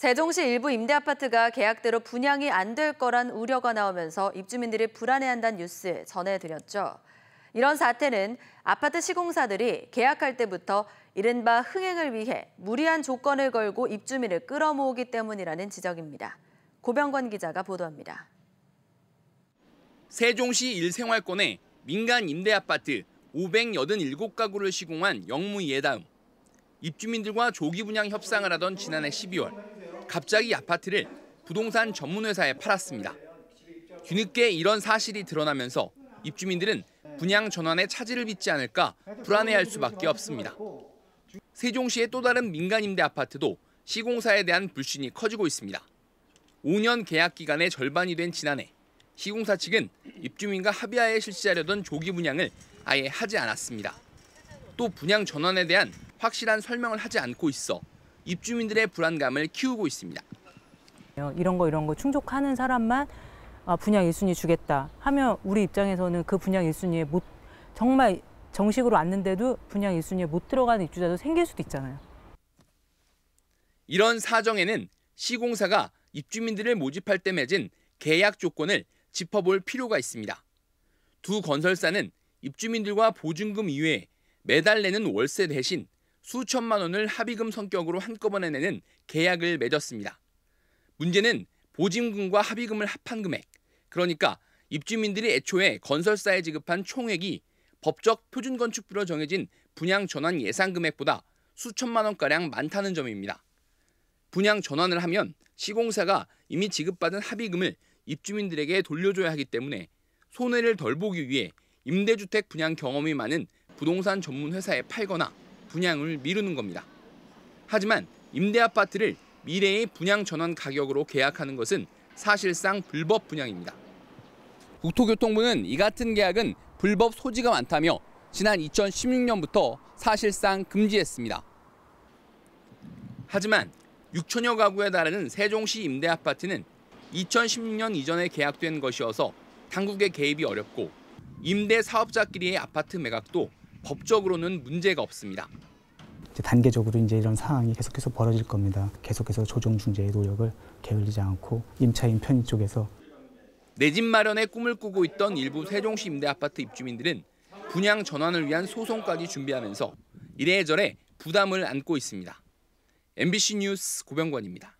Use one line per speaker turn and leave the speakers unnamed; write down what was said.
세종시 일부 임대아파트가 계약대로 분양이 안 될 거란 우려가 나오면서 입주민들이 불안해한다는 뉴스 전해드렸죠. 이런 사태는 아파트 시공사들이 계약할 때부터 이른바 흥행을 위해 무리한 조건을 걸고 입주민을 끌어모으기 때문이라는 지적입니다. 고병권 기자가 보도합니다.
세종시 일생활권의 민간 임대아파트 587가구를 시공한 영무 예다음. 입주민들과 조기 분양 협상을 하던 지난해 12월 갑자기 아파트를 부동산 전문회사에 팔았습니다. 뒤늦게 이런 사실이 드러나면서 입주민들은 분양 전환에 차질을 빚지 않을까 불안해할 수밖에 없습니다. 세종시의 또 다른 민간 임대 아파트도 시공사에 대한 불신이 커지고 있습니다. 5년 계약 기간의 절반이 된 지난해 시공사 측은 입주민과 합의하에 실시하려던 조기 분양을 아예 하지 않았습니다. 또 분양 전환에 대한 확실한 설명을 하지 않고 있어 입주민들의 불안감을 키우고 있습니다.
이런 거 이런 거 충족하는 사람만 아, 분양 1순위 주겠다 하면 우리 입장에서는 그 분양 1순위에 못 정말 정식으로 왔는데도 분양 1순위에 못 들어가는 입주자도 생길 수도 있잖아요.
이런 사정에는 시공사가 입주민들을 모집할 때 맺은 계약 조건을 짚어볼 필요가 있습니다. 두 건설사는 입주민들과 보증금 이외에 매달 내는 월세 대신 수천만 원을 합의금 성격으로 한꺼번에 내는 계약을 맺었습니다. 문제는 보증금과 합의금을 합한 금액, 그러니까 입주민들이 애초에 건설사에 지급한 총액이 법적 표준 건축비로 정해진 분양 전환 예상 금액보다 수천만 원가량 많다는 점입니다. 분양 전환을 하면 시공사가 이미 지급받은 합의금을 입주민들에게 돌려줘야 하기 때문에 손해를 덜 보기 위해 임대주택 분양 경험이 많은 부동산 전문 회사에 팔거나 분양을 미루는 겁니다. 하지만 임대 아파트를 미래의 분양 전환 가격으로 계약하는 것은 사실상 불법 분양입니다. 국토교통부는 이 같은 계약은 불법 소지가 많다며 지난 2016년부터 사실상 금지했습니다. 하지만 6천여 가구에 달하는 세종시 임대 아파트는 2016년 이전에 계약된 것이어서 당국의 개입이 어렵고 임대 사업자끼리의 아파트 매각도 법적으로는 문제가 없습니다.
이제 단계적으로 이제 이런 상황이 계속해서 벌어질 겁니다. 계속해서 조정 중재의 노력을 게을리지 않고 임차인 편의 쪽에서
내 집 마련의 꿈을 꾸고 있던 일부 세종시 임대 아파트 입주민들은 분양 전환을 위한 소송까지 준비하면서 이래저래 부담을 안고 있습니다. MBC 뉴스 고병관입니다.